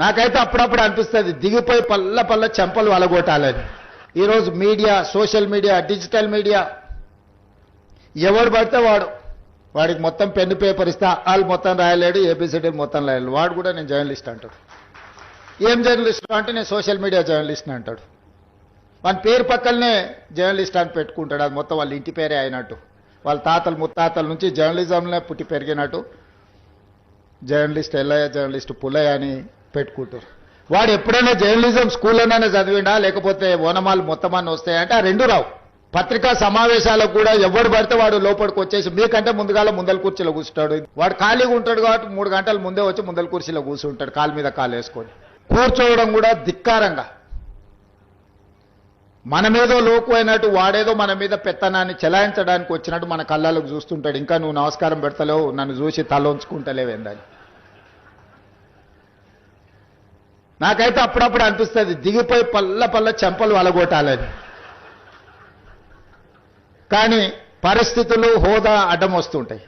నాకైతే అప్పుడప్పుడు అనిపిస్తుంది దిగిపోయి పల్ల పల్ల చెంపలు అలగొట్టాలని ఈరోజు media social media digital media ఎవడు పడితే వాడు. వాడికి మొత్తం పెన్ను పేపర్ ఇస్తే వాళ్ళు మొత్తం రాయలేడు ఏపీసీడీ మొత్తం రాయలేడు. వాడు కూడా నేను జర్నలిస్ట్ అంటాడు. ఏం జర్నలిస్ట్ అంటే నేను సోషల్ మీడియా జర్నలిస్ట్ అంటాడు. వాని పేరు పక్కలనే జర్నలిస్ట్ అని పెట్టుకుంటాడు. అది మొత్తం వాళ్ళ ఇంటి పేరే అయినట్టు. వాళ్ళ తాతలు ముత్తాతల నుంచి జర్నలిజంలో పుట్టి పెరిగినట్టు. జర్నలిస్ట్ ఎల్లయ్య జర్నలిస్ట్ పుల్లయ్య అని పెట్టుకుంటారు. వాడు ఎప్పుడైనా జర్నలిజం స్కూల్లోనే చదివిండా? లేకపోతే ఓనమాలు మొత్తం అన్న వస్తాయంటే? ఆ రెండు రావు. పత్రికా సమావేశాలకు కూడా ఎవడు పడితే వాడు లోపలికి వచ్చేసి మీకంటే ముందుగాల ముందల కుర్చీలో కూర్చుంటాడు. వాడు ఖాళీగా ఉంటాడు కాబట్టి మూడు గంటల ముందే వచ్చి ముందల కుర్చీలో కూర్చుంటాడు కాలు మీద కాలు వేసుకొని. కూర్చోవడం కూడా ధిక్కారంగా. మన మీదో లోకు అయినట్టు వాడేదో మన మీద పెత్తనాన్ని చెలాయించడానికి వచ్చినట్టు మన కళ్ళకు చూస్తుంటాడు. ఇంకా నువ్వు నమస్కారం పెడతలేవు నన్ను చూసి తల నాకైతే అప్పుడప్పుడు అనిపిస్తుంది దిగిపోయి పల్ల పల్ల చెంపలు అలగొట్టాలని కానీ పరిస్థితులు హోదా అడ్డం వస్తుంటాయి.